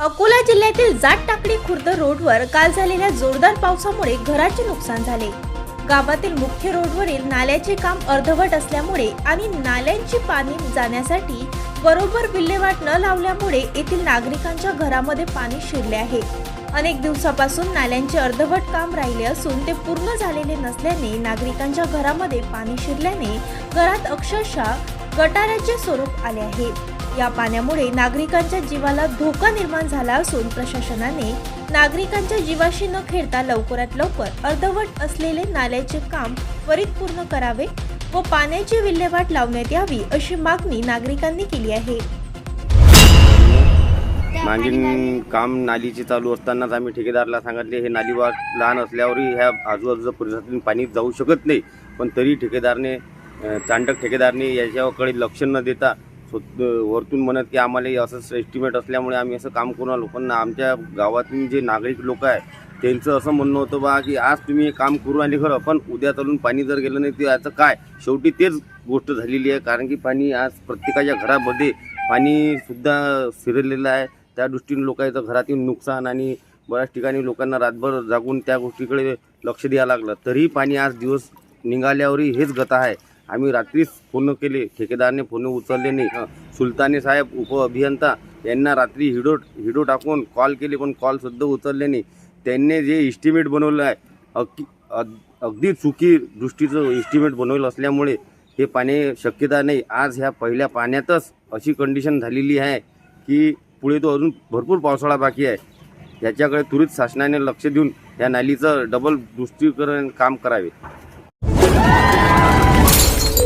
अकोला जिल्ह्यातील जाट टाकडी खुर्द रोडवर काल झालेल्या जोरदार पावसामुळे घराचे नुकसान झाले. गावातील मुख्य रोडवरील नाल्याचे काम अर्धवट असल्यामुळे आणि नाल्यांची पाणी जाण्यासाठी बरोबर विल्हेवाट न लावल्यामुळे येथील नागरिकांच्या घरामध्ये पाणी शिरले आहे. अनेक दिवसापासून नाल्यांचे अर्धवट काम राहिले असून ते पूर्ण झालेले नसल्याने नागरिकांच्या घरामध्ये पाणी शिरल्याने घरात अक्षरशः गटाराचे स्वरूप आले आहे. या पाण्यामुळे नागरिकांच्या जीवाला धोका निर्माण झाला असून प्रशासनाने नागरिकांच्या जीवाशी न खेळता लवकरात लवकर अर्धवट असलेले नाल्याचे काम त्वरित पूर्ण करावे व पाण्याची विल्हेवाट लावण्यात यावी अशी मागणी नागरिकांनी केली आहे. मागील काम नालीचे चालू असतानाच आम्ही ठेकेदारला सांगितले हे नाली वाट लहान असल्यावरही ह्या आजूबाजूच्या परिसरातून पाणी जाऊ शकत नाही. पण तरी ठेकेदारने चांडक ठेकेदारने याच्याकडे लक्ष न देता स्वत वरतून म्हणत की आम्हाला हे असंच एस्टिमेट असल्यामुळे आम्ही असं काम करून आलो. पण आमच्या गावातील जे नागरिक लोक आहे त्यांचं असं म्हणणं होतं बा की आज तुम्ही हे काम करू आले खरं पण उद्या चालून पाणी जर गेलं नाही तर याचं काय? शेवटी तेच गोष्ट झालेली आहे. कारण की पाणी आज प्रत्येकाच्या घरामध्ये पाणीसुद्धा शिरलेलं आहे. त्या दृष्टीने लोकांचं घरातील नुकसान आणि बऱ्याच ठिकाणी लोकांना रातभर जागून त्या गोष्टीकडे लक्ष द्यावं लागलं. तरीही पाणी आज दिवस निघाल्यावरही हेच गत आहे. आम्ही रात्रीच फोन केले ठेकेदारने फोन उचलले नाही. सुलताने साहेब उप अभियंता यांना रात्री हिडो हिडो टाकून कॉल केले पण कॉलसुद्धा उचलले नाही. त्यांनी जे इस्टिमेट बनवलं आहे अगदी अग- अगदी चुकी दृष्टीचं इस्टिमेट बनवलं असल्यामुळे हे पाणी शक्यता नाही. आज ह्या पहिल्या पाण्यातच अशी कंडिशन झालेली आहे की पुढे तो अजून भरपूर पावसाळा बाकी आहे. याच्याकडे त्वरित शासनाने लक्ष देऊन या नालीचं डबल दृष्टीकरण काम करावे.